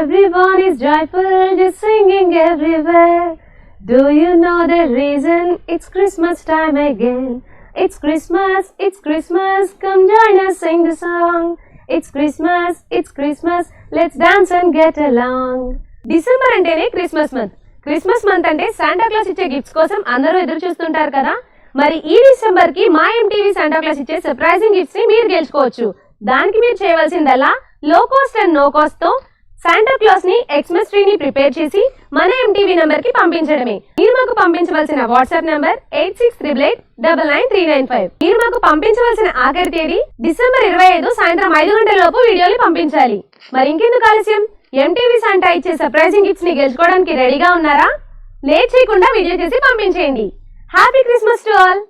Everyone is joyful, just singing everywhere. Do you know the reason? It's Christmas time again. It's Christmas, it's Christmas, come join us, sing the song. It's Christmas, it's Christmas, let's dance and get along. December అంటేనే Christmas month Christmas month అంటే Santa Claus ఇచ్చే gifts కోసం అందరూ ఎదురు చూస్తుంటారు కదా మరి ఈ డిసెంబర్కి మా ఎంటీవీ శాంటా క్లాస్ ఇచ్చే సర్ప్రైజింగ్ గిఫ్ట్స్ని మీరు గెలుచుకోవచ్చు దానికి మీరు చేయవలసిందల్లా లో కాస్ట్ అండ్ నో కాస్ట్తో శాంటా క్లాస్ని ఎక్స్మెస్ ట్రీని ప్రిపేర్ చేసి మన ఎంటీవీ నంబర్కి పంపించడమే. మీరు మాకు పంపించవలసిన WhatsApp number eight six triple eight double nine three nine five మీరు మాకు పంపించవలసిన ఆఖరి తేదీ డిసెంబర్ ఇరవై ఐదు సాయంత్రం ఐదు గంటల లోపు వీడియోలు పంపించాలి. మరి ఇంకెందుకు ఆలస్యం? ఎంటీవీ శాంటా ఇచ్చే సర్ప్రైజింగ్ గిఫ్ట్స్ని గెలుచుకోవడానికి రెడీగా ఉన్నారా? లేట్ చేయకుండా వీడియో చేసి పంపించేయండి. Happy Christmas to all